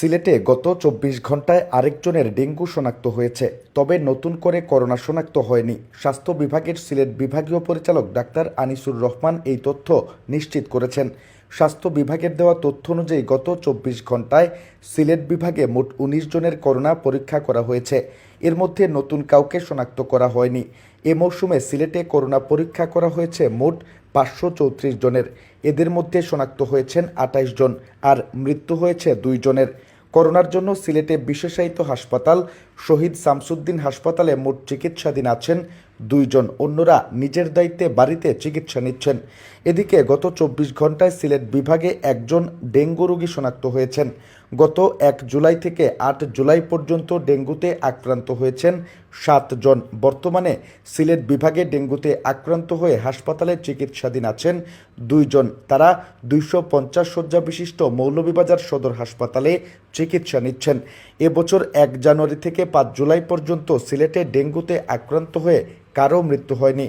সিলেটে গত চব্বিশ ঘন্টায় আরেকজনের ডেঙ্গু শনাক্ত হয়েছে, তবে নতুন করে করোনা শনাক্ত হয়নি। স্বাস্থ্য বিভাগের সিলেট বিভাগীয় পরিচালক ডাক্তার আনিসুর রহমান এই তথ্য নিশ্চিত করেছেন। স্বাস্থ্য বিভাগের দেওয়া তথ্য অনুযায়ী গত চব্বিশ ঘন্টায় সিলেট বিভাগে মোট উনিশ জনের করোনা পরীক্ষা করা হয়েছে। এর মধ্যে নতুন কাউকে শনাক্ত করা হয়নি। এ মৌসুমে সিলেটে করোনা পরীক্ষা করা হয়েছে মোট পাঁচশো চৌত্রিশ জনের। এদের মধ্যে শনাক্ত হয়েছেন আটাইশ জন আর মৃত্যু হয়েছে দুই জনের। করোনার জন্য সিলেটে বিশেষায়িত হাসপাতাল শহীদ শামসুদ্দিন হাসপাতালে মোট চিকিৎসাধীন আছেন দুইজন অন্যরা নিজের দায়িত্বে বাড়িতে চিকিৎসা নিচ্ছেন। এদিকে গত চব্বিশ ঘন্টায় সিলেট বিভাগে একজন ডেঙ্গু রোগী শনাক্ত হয়েছেন। গত এক জুলাই থেকে আট জুলাই পর্যন্ত ডেঙ্গুতে আক্রান্ত হয়েছেন সাতজন বর্তমানে সিলেট বিভাগে ডেঙ্গুতে আক্রান্ত হয়ে হাসপাতালে চিকিৎসাধীন আছেন দুইজন তারা দুইশো পঞ্চাশ শয্যা বিশিষ্ট মৌলভীবাজার সদর হাসপাতালে চিকিৎসা নিচ্ছেন। এবছর এক জানুয়ারি থেকে পাঁচ জুলাই পর্যন্ত সিলেটে ডেঙ্গুতে আক্রান্ত হয়ে কারও মৃত্যু হয়নি।